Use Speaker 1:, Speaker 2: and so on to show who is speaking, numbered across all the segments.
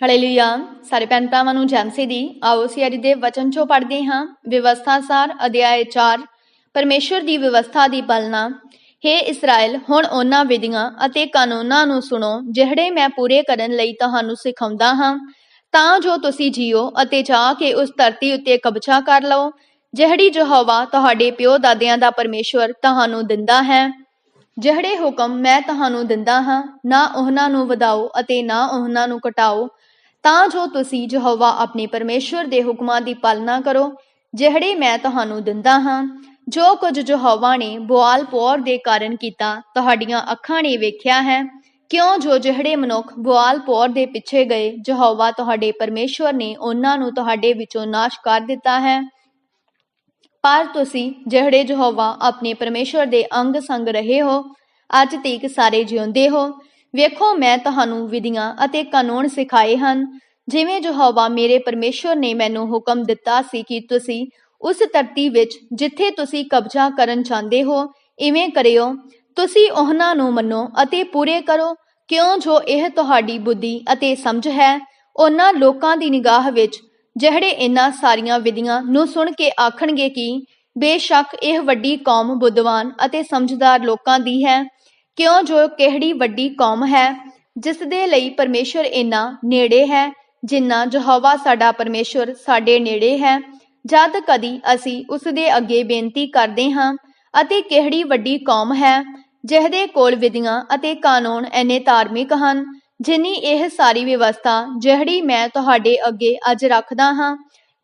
Speaker 1: Hallelujah ਸਾਰੇ ਭੈਣ ਭਰਾਵਾਂ ਨੂੰ ਜੈਮਸੀ ਦੀ ਆਓ ਅਸੀਂ ਅੱਜ ਦੇ ਵਚਨ ਚੋਂ ਪੜ੍ਹਦੇ ਹਾਂ ਵਿਵਸਥਾ ਸਾਰ ਅਧਿਆਇ 4 ਪਰਮੇਸ਼ਵਰ ਦੀ ਵਿਵਸਥਾ ਦੀ ਪਾਲਣਾ हे ਇਸਰਾਇਲ ਹੁਣ ਉਹਨਾਂ ਵਿਧੀਆਂ ਅਤੇ ਕਾਨੂੰਨਾਂ ਨੂੰ ਸੁਣੋ ਜਿਹੜੇ ਮੈਂ ਪੂਰੇ ਕਰਨ ਲਈ ਤੁਹਾਨੂੰ ਸਿਖਾਉਂਦਾ ਹਾਂ ਤਾਂ ਜੋ ਤੁਸੀਂ ਜੀਓ ਅਤੇ ਜਾ ਕੇ ਉਸ ਧਰਤੀ ਉੱਤੇ ਕਬਜ਼ਾ ਕਰ ਲਓ ਜਿਹੜੀ ਯਹੋਵਾ ਤੁਹਾਡੇ ਪਿਓ ਦਾਦਿਆਂ ਦਾ ਪਰਮੇਸ਼ਵਰ ਤੁਹਾਨੂੰ ਦਿੰਦਾ ਹੈ ਜਿਹੜੇ ਹੁਕਮ ਮੈਂ ਤੁਹਾਨੂੰ ਦਿੰਦਾ ਹਾਂ ਨਾ ਉਹਨਾਂ ਨੂੰ ਵਧਾਓ ਅਤੇ ਨਾ ਉਹਨਾਂ ਨੂੰ ਘਟਾਓ ਤਾਂ ਜੋ ਤੁਸੀਂ ਯਹੋਵਾ ਆਪਣੇ ਪਰਮੇਸ਼ਵਰ ਦੇ ਹੁਕਮਾਂ ਦੀ ਪਾਲਣਾ ਕਰੋ, ਜਿਹੜੇ ਮੈਂ ਤੁਹਾਨੂੰ ਦਿੰਦਾ ਹਾਂ। ਜੋ ਕੁਝ ਯਹੋਵਾ ਨੇ ਬੁਆਲ ਪੋਰ ਦੇ ਕਾਰਨ ਕੀਤਾ, ਤੁਹਾਡੀਆਂ ਅੱਖਾਂ ਨੇ ਵੇਖਿਆ ਹੈ। ਕਿਉਂ ਜੋ ਜਿਹੜੇ ਮਨੁੱਖ ਬੁਆਲ ਪੋਰ ਦੇ ਪਿੱਛੇ ਗਏ, ਯਹੋਵਾ ਤੁਹਾਡੇ ਪਰਮੇਸ਼ਵਰ ਨੇ ਉਹਨਾਂ ਨੂੰ ਤੁਹਾਡੇ ਵਿੱਚੋਂ ਨਾਸ਼ ਕਰ ਦਿੱਤਾ ਹੈ। ਪਰ ਤੁਸੀਂ ਜਿਹੜੇ ਯਹੋਵਾ ਆਪਣੇ ਪਰਮੇਸ਼ਵਰ ਦੇ ਅੰਗ ਸੰਗ ਰਹੇ ਹੋ, ਅੱਜ ਤੀਕ ਸਾਰੇ ਜਿਉਂਦੇ ਹੋ। ਵੇਖੋ, ਮੈਂ ਤੁਹਾਨੂੰ ਵਿਧੀਆਂ ਅਤੇ ਕਾਨੂੰਨ ਸਿਖਾਏ ਹਨ। ਜਿਵੇਂ ਯਹੋਵਾ ਮੇਰੇ ਪਰਮੇਸ਼ਵਰ ਨੇ ਮੈਨੂੰ ਹੁਕਮ ਦਿੱਤਾ ਸੀ ਕਿ ਤੁਸੀਂ ਉਸ ਧਰਤੀ ਵਿੱਚ ਜਿੱਥੇ ਤੁਸੀਂ ਕਬਜ਼ਾ ਕਰਨ ਚਾਹੁੰਦੇ ਹੋ, ਇਵੇਂ ਕਰਿਓ। ਤੁਸੀਂ ਉਹਨਾਂ ਨੂੰ ਮੰਨੋ ਅਤੇ ਪੂਰੇ ਕਰੋ। ਕਿਉਂ ਜੋ ਇਹ ਤੁਹਾਡੀ ਬੁੱਧੀ ਅਤੇ ਸਮਝ ਹੈ, ਉਹਨਾਂ ਲੋਕਾਂ ਦੀ ਨਿਗਾਹ ਵਿੱਚ ਜਿਹੜੇ ਇਹਨਾਂ ਸਾਰੀਆਂ ਵਿਧੀਆਂ ਨੂੰ ਸੁਣ ਕੇ ਆਖਣਗੇ ਕਿ ਬੇਸ਼ੱਕ ਇਹ ਵੱਡੀ ਕੌਮ ਬੁੱਧਵਾਨ ਅਤੇ ਸਮਝਦਾਰ ਲੋਕਾਂ ਦੀ ਹੈ, ਕਿਉਂ ਜੋ ਕਿਹੜੀ ਵੱਡੀ ਕੌਮ ਹੈ ਜਿਸ ਦੇ ਲਈ ਪਰਮੇਸ਼ਰ ਇੰਨਾ ਨੇੜੇ ਹੈ ਜਿੰਨਾ ਯਹੋਵਾ ਸਾਡਾ ਪਰਮੇਸ਼ਰ ਸਾਡੇ ਨੇੜੇ ਹੈ, ਜਦ ਕਦੀ ਅਸੀਂ ਉਸ ਦੇ ਅੱਗੇ ਬੇਨਤੀ ਕਰਦੇ ਹਾਂ ਅਤੇ ਕਿਹੜੀ ਵੱਡੀ ਕੌਮ ਹੈ, ਜਿਹਦੇ ਕੋਲ ਵਿਧੀਆਂ ਅਤੇ ਕਾਨੂੰਨ ਐਨੇ ਧਾਰਮਿਕ ਹਨ, ਜਿਨੀ ਇਹ ਸਾਰੀ ਵਿਵਸਥਾ ਜਿਹੜੀ ਮੈਂ ਤੁਹਾਡੇ ਅੱਗੇ ਅੱਜ ਰੱਖਦਾ ਹਾਂ,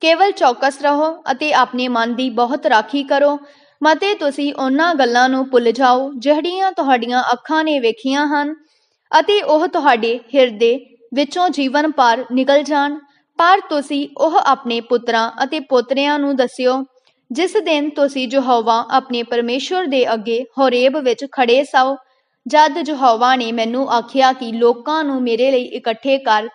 Speaker 1: ਕੇਵਲ ਚੌਕਸ ਰਹੋ ਅਤੇ ਆਪਣੇ ਮਨ ਦੀ ਬਹੁਤ ਰਾਖੀ ਕਰੋ, ਮਤੇ ਤੁਸੀਂ ਉਹਨਾਂ ਗੱਲਾਂ ਨੂੰ ਭੁੱਲ ਜਾਓ ਜਿਹੜੀਆਂ ਤੁਹਾਡੀਆਂ ਅੱਖਾਂ ਨੇ ਵੇਖੀਆਂ ਹਨ ਅਤੇ ਉਹ ਤੁਹਾਡੇ ਹਿਰਦੇ ਵਿੱਚੋਂ ਜੀਵਨ ਪਾਰ ਨਿਕਲ ਜਾਣ। ਪਰ ਤੁਸੀਂ ਉਹ ਆਪਣੇ ਪੁੱਤਰਾਂ ਅਤੇ ਪੋਤਰਿਆਂ ਨੂੰ ਦੱਸਿਓ, ਜਿਸ ਦਿਨ ਤੁਸੀਂ ਯਹੋਵਾ ਆਪਣੇ ਪਰਮੇਸ਼ਵਰ ਦੇ ਅੱਗੇ ਹੋਰੇਬ ਵਿੱਚ ਖੜੇ ਸੋ। ਜਦ ਯਹੋਵਾ ਨੇ ਮੈਨੂੰ ਆਖਿਆ ਕਿ ਲੋਕਾਂ ਨੂੰ ਮੇਰੇ ਲਈ ਇਕੱਠੇ ਕਰ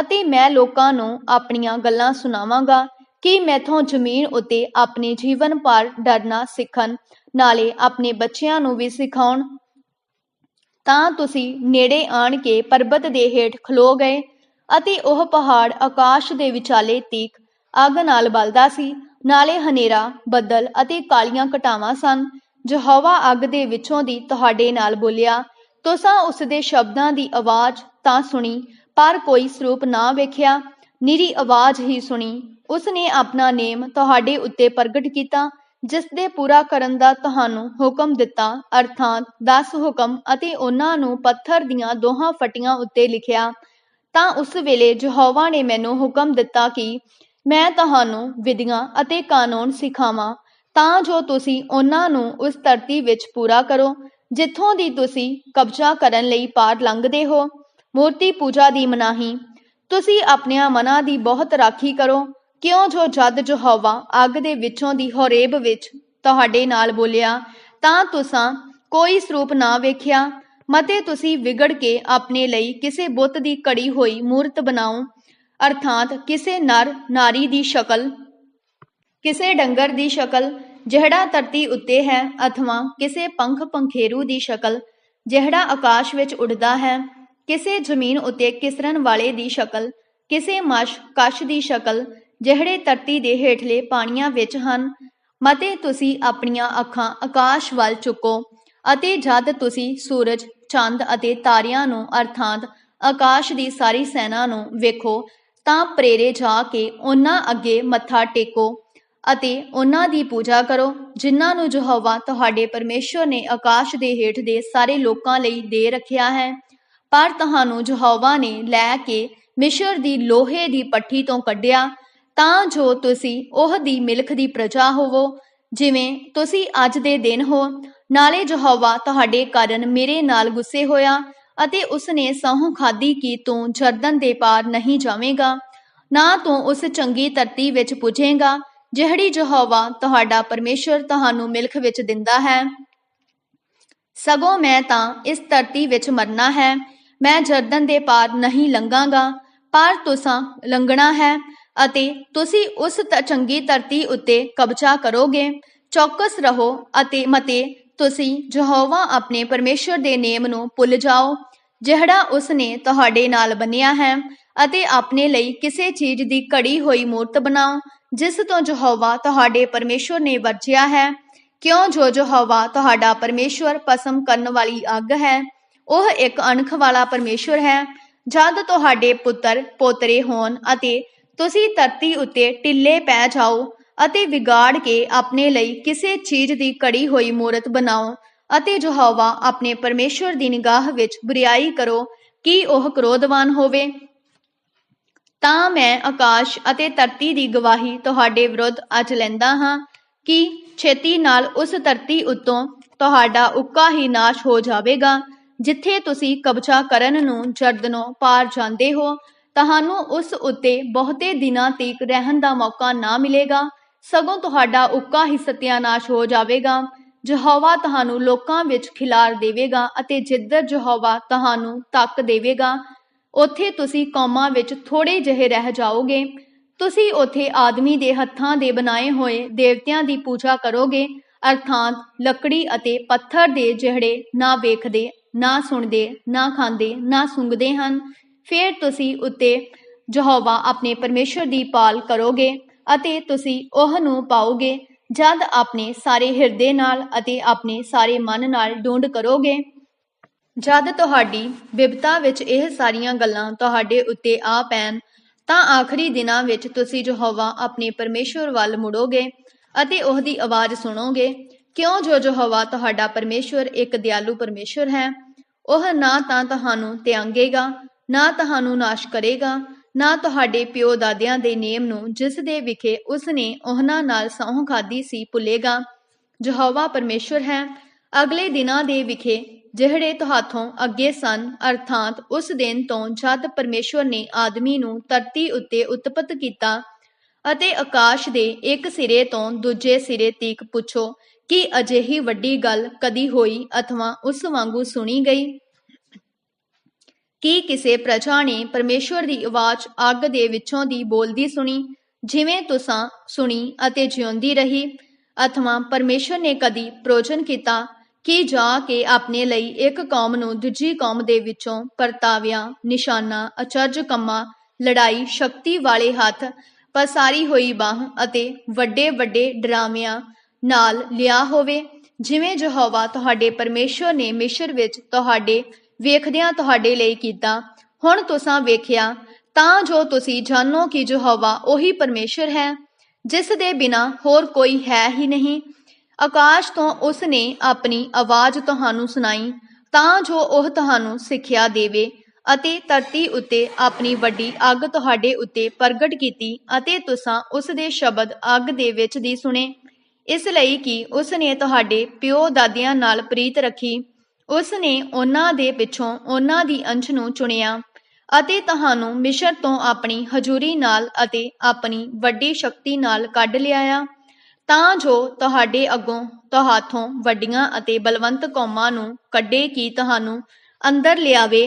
Speaker 1: ਅਤੇ ਮੈਂ ਲੋਕਾਂ ਨੂੰ ਆਪਣੀਆਂ ਗੱਲਾਂ ਸੁਣਾਵਾਂਗਾ, ਕਿ ਮੈਥੋਂ ਜ਼ਮੀਨ ਉੱਤੇ ਆਪਣੇ ਜੀਵਨ ਪਰ ਡਰਨਾ ਸਿੱਖਣ, ਨਾਲੇ ਆਪਣੇ ਬੱਚਿਆਂ ਨੂੰ ਵੀ ਸਿਖਾਉਣ। ਤਾਂ ਤੁਸੀਂ ਨੇੜੇ ਆਣ ਕੇ ਪਰਬਤ ਦੇ ਹੇਠ ਖਲੋ ਗਏ ਅਤੇ ਉਹ ਪਹਾੜ ਆਕਾਸ਼ ਦੇ ਵਿਚਾਲੇ ਤੀਕ ਅੱਗ ਨਾਲ ਬਲਦਾ ਸੀ। ਨਾਲੇ ਹਨੇਰਾ, ਬੱਦਲ ਅਤੇ ਕਾਲੀਆਂ ਘਟਾਵਾਂ ਸਨ। ਯਹੋਵਾ ਅੱਗ ਦੇ ਵਿੱਚੋਂ ਦੀ ਤੁਹਾਡੇ ਨਾਲ ਬੋਲਿਆ, ਤੁਸਾਂ ਉਸ ਦੇ ਸ਼ਬਦਾਂ ਦੀ ਆਵਾਜ਼ ਤਾਂ ਸੁਣੀ, ਪਰ ਕੋਈ ਸਰੂਪ ਨਾ ਵੇਖਿਆ। ਨਿਰੀ ਆਵਾਜ਼ ਹੀ ਸੁਣੀ। ਉਸ ਨੇ ਆਪਣਾ ਨੇਮ ਤੁਹਾਡੇ ਉੱਤੇ ਪ੍ਰਗਟ ਕੀਤਾ ਜਿਸ ਦੇ ਪੂਰਾ ਕਰਨ ਦਾ ਤੁਹਾਨੂੰ ਹੁਕਮ ਦਿੱਤਾ, ਅਰਥਾਤ 10 ਹੁਕਮ ਅਤੇ ਉਹਨਾਂ ਨੂੰ ਪੱਥਰ ਦੀਆਂ ਦੋਹਾਂ ਫਟੀਆਂ ਉੱਤੇ ਲਿਖਿਆ। ਤਾਂ ਉਸ ਵੇਲੇ ਯਹੋਵਾ ਨੇ ਮੈਨੂੰ ਹੁਕਮ ਦਿੱਤਾ ਕਿ ਮੈਂ ਤੁਹਾਨੂੰ ਵਿਧੀਆਂ ਅਤੇ ਕਾਨੂੰਨ ਸਿਖਾਵਾਂ, ਤਾਂ ਜੋ ਤੁਸੀਂ ਉਹਨਾਂ ਨੂੰ ਉਸ ਧਰਤੀ ਵਿੱਚ ਪੂਰਾ ਕਰੋ, ਜਿੱਥੋਂ ਦੀ ਤੁਸੀਂ ਕਬਜ਼ਾ ਕਰਨ ਲਈ ਪਾਰ ਲੰਘਦੇ ਹੋ। ਮੂਰਤੀ ਪੂਜਾ ਦੀ ਮਨਾਹੀ, ਤੁਸੀਂ ਆਪਣਿਆਂ ਮਨਾਂ ਦੀ ਬਹੁਤ ਰਾਖੀ ਕਰੋ ਕਿਉਂ ਜੋ ਜਦ ਯਹੋਵਾ ਅੱਗ ਦੇ ਵਿੱਚੋਂ ਦੀ ਹੋਰੇਬ ਵਿੱਚ ਤੁਹਾਡੇ ਨਾਲ ਬੋਲਿਆ, ਤਾਂ ਤੁਸਾਂ ਕੋਈ ਸਰੂਪ ਨਾ ਵੇਖਿਆ? ਮਤੇ ਤੁਸੀਂ ਵਿਗੜ ਕੇ ਆਪਣੇ ਲਈ ਕਿਸੇ ਬੁੱਤ ਦੀ ਕੜੀ ਹੋਈ ਮੂਰਤ ਬਣਾਓ ਅਰਥਾਤ ਕਿਸੇ ਨਰ, ਨਾਰੀ ਦੀ ਸ਼ਕਲ, ਕਿਸੇ ਡੰਗਰ ਦੀ ਸ਼ਕਲ, ਜਿਹੜਾ ਧਰਤੀ ਉੱਤੇ ਹੈ, ਅਥਵਾ ਕਿਸੇ ਪੰਖ ਪੰਖੇਰੂ ਦੀ ਸ਼ਕਲ, ਜਿਹੜਾ ਆਕਾਸ਼ ਵਿੱਚ ਉੱਡਦਾ ਹੈ, ਕਿਸੇ ਜ਼ਮੀਨ ਉੱਤੇ ਕਿਸਰਨ ਵਾਲੇ ਦੀ ਸ਼ਕਲ, ਕਿਸੇ ਮਸ਼ ਕਸ਼ ਦੀ ਸ਼ਕਲ ਜਿਹੜੇ ਧਰਤੀ ਦੇ ਹੇਠਲੇ ਪਾਣੀਆਂ ਵਿੱਚ ਹਨ, ਮਤੇ ਤੁਸੀਂ ਆਪਣੀਆਂ ਅੱਖਾਂ ਆਕਾਸ਼ ਵੱਲ ਚੁੱਕੋ ਅਤੇ ਜਦ ਤੁਸੀਂ ਸੂਰਜ, ਚੰਦ ਅਤੇ ਤਾਰਿਆਂ ਨੂੰ ਅਰਥਾਤ ਆਕਾਸ਼ ਦੀ ਸਾਰੀ ਸੈਨਾ ਨੂੰ ਵੇਖੋ, ਤਾਂ ਪ੍ਰੇਰੇ ਜਾ ਕੇ ਉਹਨਾਂ ਅੱਗੇ ਮੱਥਾ ਟੇਕੋ ਅਤੇ ਉਹਨਾਂ ਦੀ ਪੂਜਾ ਕਰੋ, ਜਿਨ੍ਹਾਂ ਨੂੰ ਯਹੋਵਾ ਤੁਹਾਡੇ ਪਰਮੇਸ਼ਵਰ ਨੇ ਆਕਾਸ਼ ਦੇ ਹੇਠ ਦੇ ਸਾਰੇ ਲੋਕਾਂ ਲਈ ਦੇ ਰੱਖਿਆ ਹੈ। ਪਰ ਤੁਹਾਨੂੰ ਯਹੋਵਾ ਨੇ ਲੈ ਕੇ ਮਿਸ਼ਰ ਦੀ ਲੋਹੇ ਦੀ ਪੱਠੀ ਤੋਂ ਕੱਢਿਆ ਤਾਂ ਜੋ ਤੁਸੀਂ ਉਹ ਦੀ ਮਿਲਖ ਦੀ ਪ੍ਰਜਾ ਹੋਵੋ, ਜਿਵੇਂ ਤੁਸੀਂ ਅੱਜ ਦੇ ਦਿਨ ਹੋ। ਨਾਲੇ ਯਹੋਵਾ ਤੁਹਾਡੇ ਕਾਰਨ ਮੇਰੇ ਨਾਲ ਗੁੱਸੇ ਹੋਇਆ ਅਤੇ ਉਸਨੇ ਸਹੁੰ ਖਾਦੀ ਕਿ ਤੂੰ ਜਰਦਨ ਦੇ ਪਾਰ ਨਹੀਂ ਜਾਵੇਂਗਾ, ਨਾ ਤੂੰ ਉਸ ਚੰਗੀ ਧਰਤੀ ਵਿੱਚ ਪੁੱਜੇਗਾ, ਜਿਹੜੀ ਯਹੋਵਾ ਤੁਹਾਡਾ ਪਰਮੇਸ਼ਰ ਤੁਹਾਨੂੰ ਮਿਲਖ ਵਿੱਚ ਦਿੰਦਾ ਹੈ। ਸਗੋਂ ਮੈਂ ਤਾਂ ਇਸ ਧਰਤੀ ਵਿੱਚ ਮਰਨਾ ਹੈ, ਮੈਂ ਜਰਦਨ ਦੇ ਪਾਰ ਨਹੀਂ ਲੰਘਾਂਗਾ, ਪਰ ਤੁਸਾਂ ਲੰਘਣਾ ਹੈ। ਅਤੇ ਤੁਸੀਂ ਉਸ ਚੰਗੀ ਧਰਤੀ ਉੱਤੇ ਕਬਜ਼ਾ ਕਰੋਗੇ। ਚੌਕਸ ਰਹੋ ਅਤੇ ਮਤੇ, ਤੁਸੀਂ ਯਹੋਵਾ ਆਪਣੇ ਪਰਮੇਸ਼ਰ ਦੇ ਨੇਮ ਨੂੰ ਭੁੱਲ ਜਾਓ, ਜਿਹੜਾ ਉਸ ਨੇ ਤੁਹਾਡੇ ਨਾਲ ਬੰਨਿਆ ਹੈ ਅਤੇ ਆਪਣੇ ਲਈ ਕਿਸੇ ਚੀਜ਼ ਦੀ ਘੜੀ ਹੋਈ ਮੂਰਤ ਬਣਾਓ, ਜਿਸ ਤੋਂ ਯਹੋਵਾ ਤੁਹਾਡੇ ਪਰਮੇਸ਼ਵਰ ਨੇ ਵਰਜਿਆ ਹੈ। ਕਿਉਂ ਜੋ ਯਹੋਵਾ ਤੁਹਾਡਾ ਪਰਮੇਸ਼ਵਰ ਪਸਮ ਕਰਨ ਵਾਲੀ ਅੱਗ ਹੈ, ਉਹ ਇੱਕ ਅਣਖ ਵਾਲਾ ਪਰਮੇਸ਼ਵਰ ਹੈ, ਜਦ ਤੁਹਾਡੇ ਪੁੱਤਰ ਪੋਤਰੇ ਹੋਣ ਅਤੇ ਤੁਸੀਂ ਧਰਤੀ ਉੱਤੇ ਟਿੱਲੇ ਪੈ ਜਾਓ ਅਤੇ ਵਿਗਾੜ ਕੇ ਆਪਣੇ ਲਈ ਕਿਸੇ ਚੀਜ਼ ਦੀ ਘੜੀ ਹੋਈ ਮੂਰਤ ਬਣਾਓ ਅਤੇ ਯਹੋਵਾ ਆਪਣੇ ਪਰਮੇਸ਼ਵਰ ਦੀ ਨਿਗਾਹ ਵਿੱਚ ਬੁਰੀਾਈ ਕਰੋ, ਕਿ ਉਹ ਕ੍ਰੋਧਵਾਨ ਹੋਵੇ? ਤਾਂ ਮੈਂ ਆਕਾਸ਼ ਅਤੇ ਧਰਤੀ ਦੀ ਗਵਾਹੀ ਤੁਹਾਡੇ ਵਿਰੁੱਧ ਅੱਜ ਲੈਂਦਾ ਹਾਂ ਕਿ ਛੇਤੀ ਨਾਲ ਉਸ ਧਰਤੀ ਉੱਤੋਂ ਤੁਹਾਡਾ ਉੱਕਾ ਹੀ ਨਾਸ਼ ਹੋ ਜਾਵੇਗਾ, ਜਿੱਥੇ ਤੁਸੀਂ ਕਬਜ਼ਾ ਕਰਨ ਨੂੰ ਜਰਦਨੋਂ ਪਾਰ ਜਾਂਦੇ ਹੋ ਤੁਹਾਨੂੰ ਉਸ ਉੱਤੇ ਬਹੁਤੇ ਦਿਨਾਂ ਤੱਕ ਰਹਿਣ ਦਾ ਮੌਕਾ ਨਾ ਮਿਲੇਗਾ। ਸਗੋਂ ਤੁਹਾਡਾ ਉੱਕਾ ਹੀ ਸਤਿਆਨਾਸ਼ ਹੋ ਜਾਵੇਗਾ। ਯਹੋਵਾ ਤੁਹਾਨੂੰ ਲੋਕਾਂ ਵਿੱਚ ਖਿਲਾਰ ਦੇਵੇਗਾ ਅਤੇ ਜਿੱਧਰ ਯਹੋਵਾ ਤੁਹਾਨੂੰ ਤੱਕ ਦੇਵੇਗਾ, ਉੱਥੇ ਤੁਸੀਂ ਕੌਮਾਂ ਵਿੱਚ ਥੋੜੇ ਜਿਹੇ ਰਹਿ ਜਾਓਗੇ। ਤੁਸੀਂ ਉੱਥੇ ਆਦਮੀ ਦੇ ਹੱਥਾਂ ਦੇ ਬਣਾਏ ਹੋਏ ਦੇਵਤਿਆਂ ਦੀ ਪੂਜਾ ਕਰੋਗੇ, ਅਰਥਾਤ ਲੱਕੜੀ ਅਤੇ ਪੱਥਰ ਦੇ ਜਿਹੜੇ ਨਾ ਵੇਖਦੇ, ਨਾ ਸੁਣਦੇ, ਨਾ ਖਾਂਦੇ, ਨਾ ਸੁੰਘਦੇ ਹਨ। ਫਿਰ ਤੁਸੀਂ ਉੱਤੇ ਯਹੋਵਾ ਆਪਣੇ ਪਰਮੇਸ਼ਰ ਦੀ ਪਾਲ ਕਰੋਗੇ ਅਤੇ ਤੁਸੀਂ ਉਹ ਨੂੰ ਪਾਓਗੇ, ਜਦ ਆਪਣੇ ਸਾਰੇ ਹਿਰਦੇ ਨਾਲ ਅਤੇ ਆਪਣੇ ਸਾਰੇ ਮਨ ਨਾਲ ਢੂੰਡ ਕਰੋਗੇ। ਜਦ ਤੁਹਾਡੀ ਬਿਪਤਾ ਵਿੱਚ ਇਹ ਸਾਰੀਆਂ ਗੱਲਾਂ ਤੁਹਾਡੇ ਉੱਤੇ ਆ ਪੈਣ, ਤਾਂ ਆਖਰੀ ਦਿਨਾਂ ਵਿੱਚ ਤੁਸੀਂ ਯਹੋਵਾ ਆਪਣੇ ਪਰਮੇਸ਼ਵਰ ਵੱਲ ਮੁੜੋਗੇ ਅਤੇ ਉਹਦੀ ਆਵਾਜ਼ ਸੁਣੋਗੇ। ਕਿਉਂ ਜੋ ਯਹੋਵਾ ਤੁਹਾਡਾ ਪਰਮੇਸ਼ਵਰ ਇੱਕ ਦਿਆਲੂ ਪਰਮੇਸ਼ਵਰ ਹੈ, ਉਹ ਨਾ ਤਾਂ ਤੁਹਾਨੂੰ ਤਿਆਗੇਗਾ ਨਾ ਤੁਹਾਨੂੰ ਨਾਸ਼ ਕਰੇਗਾ, ਨਾ ਤੁਹਾਡੇ ਪਿਓ ਦਾਦਿਆਂ ਦੇ ਨੇਮ ਨੂੰ ਜਿਸ ਦੇ ਵਿਖੇ ਉਸ ਨੇ ਉਹਨਾਂ ਨਾਲ ਸਹੁੰ ਖਾਦੀ ਸੀ ਭੁੱਲੇਗਾ। ਯਹੋਵਾ ਪਰਮੇਸ਼ਵਰ ਹੈ। ਅਗਲੇ ਦਿਨਾਂ ਦੇ ਵਿਖੇ ਜਿਹੜੇ ਤੁਹਾਥੋਂ ਅੱਗੇ ਸਨ, ਅਰਥਾਤ ਉਸ ਦਿਨ ਤੋਂ ਜਦ ਪਰਮੇਸ਼ਵਰ ਨੇ ਆਦਮੀ ਨੂੰ ਧਰਤੀ ਉੱਤੇ ਉਤਪਤ ਕੀਤਾ ਅਤੇ ਆਕਾਸ਼ ਦੇ ਇੱਕ ਸਿਰੇ ਤੋਂ ਦੂਜੇ ਸਿਰੇ ਤੀਕ ਪੁੱਛੋ ਕਿ ਅਜਿਹੀ ਵੱਡੀ ਗੱਲ ਕਦੀ ਹੋਈ ਅਥਵਾ ਉਸ ਵਾਂਗੂ ਸੁਣੀ ਗਈ? ਕੀ ਕਿਸੇ ਪ੍ਰਜਾ ਨੇ ਪਰਮੇਸ਼ਵਰ ਦੀ ਆਵਾਜ਼ ਅੱਗ ਦੇ ਵਿੱਚੋਂ ਦੀ ਬੋਲਦੀ ਸੁਣੀ? ਜਿਵੇਂ ਤੁਸਾਂ ਸੁਣੀ ਅਤੇ ਜਿਉਂਦੀ ਰਹੀ, ਅਥਵਾ ਪਰਮੇਸ਼ਵਰ ਨੇ ਕਦੀ ਪ੍ਰੋਜਨ ਕੀਤਾ ਕਿ ਜਾ ਕੇ ਆਪਣੇ ਲਈ ਇੱਕ ਕੌਮ ਨੂੰ ਦੂਜੀ ਕੌਮ ਦੇ ਵਿੱਚੋਂ ਪਰਤਾਵਿਆਂ ਨਿਸ਼ਾਨਾ, ਅਚਰਜ ਕੰਮਾਂ, ਲੜਾਈ, ਸ਼ਕਤੀ ਵਾਲੇ ਹੱਥ, ਪਸਾਰੀ ਹੋਈ ਬਾਹ ਅਤੇ ਵੱਡੇ ਵੱਡੇ ਡਰਾਮਿਆਂ ਨਾਲ ਲਿਆ ਹੋਵੇ? ਜਿਵੇਂ ਯਹੋਵਾ ਤੁਹਾਡੇ ਪਰਮੇਸ਼ਵਰ ਨੇ ਮਿਸ਼ਰ ਵਿੱਚ ਤੁਹਾਡੇ ਵੇਖਦਿਆਂ ਤੁਹਾਡੇ ਲਈ ਕੀਤਾ। ਹੁਣ ਤੁਸਾਂ ਵੇਖਿਆ, ਤਾਂ ਜੋ ਤੁਸੀਂ ਜਾਣੋ ਕਿ ਯਹੋਵਾ ਉਹੀ ਪਰਮੇਸ਼ਰ ਹੈ, ਜਿਸ ਦੇ ਬਿਨਾ ਹੋਰ ਕੋਈ ਹੈ ਹੀ ਨਹੀਂ। ਆਕਾਸ਼ ਤੋਂ ਉਸ ਨੇ ਆਪਣੀ ਆਵਾਜ਼ ਤੁਹਾਨੂੰ ਸੁਣਾਈ, ਤਾਂ ਜੋ ਉਹ ਤੁਹਾਨੂੰ ਸਿੱਖਿਆ ਦੇਵੇ ਅਤੇ ਧਰਤੀ ਉੱਤੇ ਆਪਣੀ ਵੱਡੀ ਅੱਗ ਤੁਹਾਡੇ ਉੱਤੇ ਪ੍ਰਗਟ ਕੀਤੀ ਅਤੇ ਤੁਸਾਂ ਉਸ ਦੇ ਸ਼ਬਦ ਅੱਗ ਦੇ ਵਿੱਚ ਦੀ ਸੁਣੇ। ਇਸ ਲਈ ਕਿ ਉਸ ਨੇ ਤੁਹਾਡੇ ਪਿਓ ਦਾਦਿਆਂ ਨਾਲ ਪ੍ਰੀਤ ਰੱਖੀ ਉਸ ਨੇ ਉਹਨਾਂ ਦੇ ਪਿੱਛੋਂ ਉਹਨਾਂ ਦੀ ਅੰਸ਼ ਨੂੰ ਚੁਣਿਆ ਅਤੇ ਤੁਹਾਨੂੰ ਮਿਸ਼ਰ ਤੋਂ ਆਪਣੀ ਹਜ਼ੂਰੀ ਨਾਲ ਅਤੇ ਆਪਣੀ ਵੱਡੀ ਸ਼ਕਤੀ ਨਾਲ ਕੱਢ ਲਿਆਇਆ। ਤਾਂ ਜੋ ਤੁਹਾਡੇ ਅੱਗੋਂ ਤੁਹਾਥੋਂ ਵੱਡੀਆਂ ਅਤੇ ਬਲਵੰਤ ਕੌਮਾਂ ਨੂੰ ਕੱਢੇ ਕੀ ਤੁਹਾਨੂੰ ਅੰਦਰ ਲਿਆਵੇ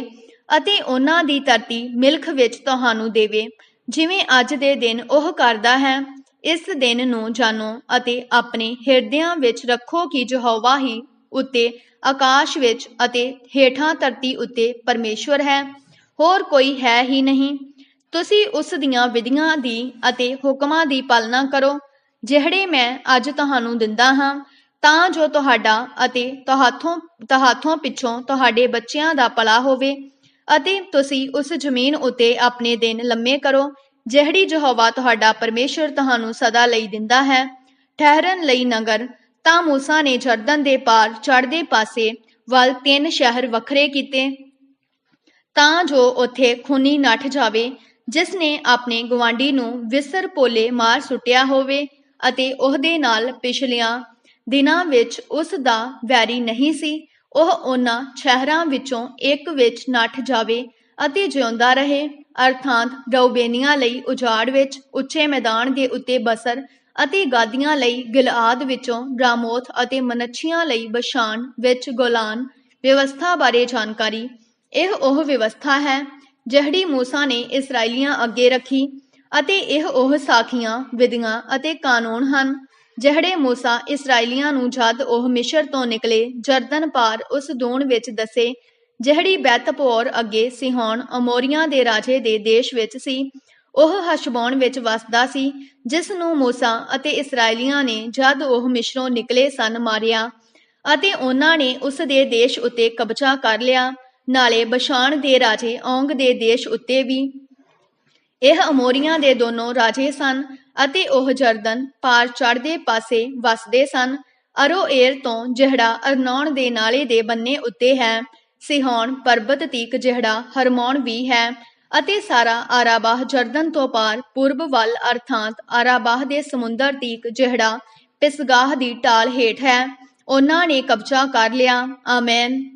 Speaker 1: ਅਤੇ ਉਹਨਾਂ ਦੀ ਧਰਤੀ ਮਿਲਖ ਵਿੱਚ ਤੁਹਾਨੂੰ ਦੇਵੇ, ਜਿਵੇਂ ਅੱਜ ਦੇ ਦਿਨ ਉਹ ਕਰਦਾ ਹੈ। ਇਸ ਦਿਨ ਨੂੰ ਜਾਣੋ ਅਤੇ ਆਪਣੇ ਹਿਰਦਿਆਂ ਵਿੱਚ ਰੱਖੋ ਕਿ ਯਹੋਵਾ ਹੀ ਉੱਤੇ ਆਕਾਸ਼ ਵਿੱਚ ਅਤੇ ਹੇਠਾਂ ਧਰਤੀ ਉੱਤੇ ਪਰਮੇਸ਼ਵਰ ਹੈ। ਹੋਰ ਕੋਈ ਹੈ ਹੀ ਨਹੀਂ। ਤੁਸੀਂ ਉਸ ਦੀਆਂ ਵਿਧੀਆਂ ਦੀ ਅਤੇ ਹੁਕਮਾਂ ਦੀ ਪਾਲਣਾ ਕਰੋ। ਜਿਹੜੇ ਮੈਂ ਅੱਜ ਤੁਹਾਨੂੰ ਦਿੰਦਾ ਹਾਂ, ਤਾਂ ਜੋ ਤੁਹਾਡਾ ਅਤੇ ਤੁਹਾਥੋਂ ਤੁਹਾਥੋਂ ਪਿੱਛੋਂ ਤੁਹਾਡੇ ਬੱਚਿਆਂ ਦਾ ਭਲਾ ਹੋਵੇ ਅਤੇ ਤੁਸੀਂ ਉਸ ਜ਼ਮੀਨ ਉੱਤੇ ਆਪਣੇ ਦਿਨ ਲੰਮੇ ਕਰੋ, ਜਿਹੜੀ ਯਹੋਵਾ ਤੁਹਾਡਾ ਪਰਮੇਸ਼ਰ ਤੁਹਾਨੂੰ ਸਦਾ ਲਈ ਦਿੰਦਾ ਹੈ। ਠਹਿਰਨ ਲਈ ਨਗਰ ਤਾਂ ਮੂਸਾ ਨੇ ਜਰਦਨ ਦੇ ਪਾਰ ਚੜ੍ਹਦੇ ਪਾਸੇ ਵੱਲ ਤਿੰਨ ਸ਼ਹਿਰ ਵੱਖਰੇ ਕੀਤੇ। ਤਾਂ ਜੋ ਉੱਥੇ ਖੂਨੀ ਨੱਠ ਜਾਵੇ, ਜਿਸ ਨੇ ਆਪਣੇ ਗਵਾਂਡੀ ਨੂੰ ਵਿਸਰ ਪੋਲੇ ਮਾਰ ਸੁੱਟਿਆ ਹੋਵੇ ਅਤੇ ਉਹਦੇ ਨਾਲ ਪਿਛਲੀਆਂ ਦਿਨਾਂ ਵਿੱਚ ਉਸ ਦਾ ਵੈਰੀ ਨਹੀਂ ਸੀ, ਉਹ ਉਹਨਾਂ ਸ਼ਹਿਰਾਂ ਵਿੱਚੋਂ ਇੱਕ ਵਿੱਚ ਨੱਠ ਜਾਵੇ ਅਤੇ ਜਿਉਂਦਾ ਰਹੇ। ਅਰਥਾਤ ਰਉਬੇਨੀਆਂ ਲਈ ਉਜਾੜ ਵਿੱਚ ਉੱਚੇ ਮੈਦਾਨ ਦੇ ਉੱਤੇ ਬਸਰ ਅਤੇ ਗਾਦੀਆਂ ਲਈ ਗਿਲਾਦ ਵਿੱਚੋਂ ਰਾਮੋਥ ਅਤੇ ਮਨੱਛੀਆਂ ਲਈ ਬਸ਼ਾਨ ਵਿੱਚ ਗੋਲਾਨ ਵਿਵਸਥਾ ਬਾਰੇ ਜਾਣਕਾਰੀ। ਇਹ ਉਹ ਵਿਵਸਥਾ ਹੈ ਜਿਹੜੀ موسی ਨੇ ਇਸرائیਲੀਆਂ ਅੱਗੇ ਰੱਖੀ ਅਤੇ ਇਹ ਉਹ ਸਾਖੀਆਂ, ਵਿਧੀਆਂ ਅਤੇ ਕਾਨੂੰਨ ਹਨ ਜਿਹੜੇ موسی ਇਸرائیਲੀਆਂ ਨੂੰ ਜਦ ਉਹ ਮਿਸ਼ਰ ਤੋਂ ਨਿਕਲੇ ਜਰਦਨ ਪਾਰ ਉਸ ਦੂਣ ਵਿੱਚ ਦੱਸੇ, ਜਿਹੜੀ ਬੈਤਪੌਰ ਅੱਗੇ ਸਿਹੌਣ ਅਮੋਰੀਆਂ ਦੇ ਰਾਜੇ ਦੇ ਦੇਸ਼ ਵਿੱਚ ਸੀ ਉਹ ਹਸ਼ਬੋਨ ਵਿੱਚ ਵਸਦਾ ਸੀ, ਜਿਸ ਨੂੰ موسی ਅਤੇ ਇਸرائیਲੀਆਂ ਨੇ ਜਦ ਉਹ ਮਿਸ਼ਰੋਂ ਨਿਕਲੇ ਸਨ ਮਾਰਿਆ ਅਤੇ ਉਹਨਾਂ ਨੇ ਉਸ ਦੇ ਦੇਸ਼ ਉੱਤੇ ਕਬਜ਼ਾ ਕਰ ਲਿਆ, ਨਾਲੇ ਬਸ਼ਾਨ ਦੇ ਰਾਜੇ ਔਂਗ ਦੇ ਦੇਸ਼ ਉੱਤੇ ਵੀ। ਇਹ ਅਮੋਰੀਆਂ ਦੇ ਦੋਨੋਂ ਰਾਜੇ ਸਨ ਅਤੇ ਉਹ ਜਰਦਨ ਪਾਰ ਚੜਦੇ ਪਾਸੇ ਵਸਦੇ ਸਨ। ਅਰੋ ਏਰ ਤੋਂ ਜਿਹੜਾ ਅਰਨੌਣ ਦੇ ਨਾਲੇ ਦੇ ਬੰਨੇ ਉੱਤੇ ਹੈ, ਸਿਹੌਣ ਪਰਬਤ ਤੀਕ ਜਿਹੜਾ ਹਰਮੋਨ ਵੀ ਹੈ ਅਤੇ ਸਾਰਾ ਆਰਾਬਾਹ ਜਰਦਨ ਤੋਂ ਪਾਰ ਪੂਰਬ ਵੱਲ ਅਰਥਾਤ ਆਰਾਬਾਹ ਦੇ ਸਮੁੰਦਰ ਤੀਕ ਜਿਹੜਾ ਪਿਸਗਾਹ ਦੀ ਢਾਲ ਹੇਠ ਹੈ, ਉਹਨਾਂ ਨੇ ਕਬਜ਼ਾ ਕਰ ਲਿਆ। ਆਮੈਨ।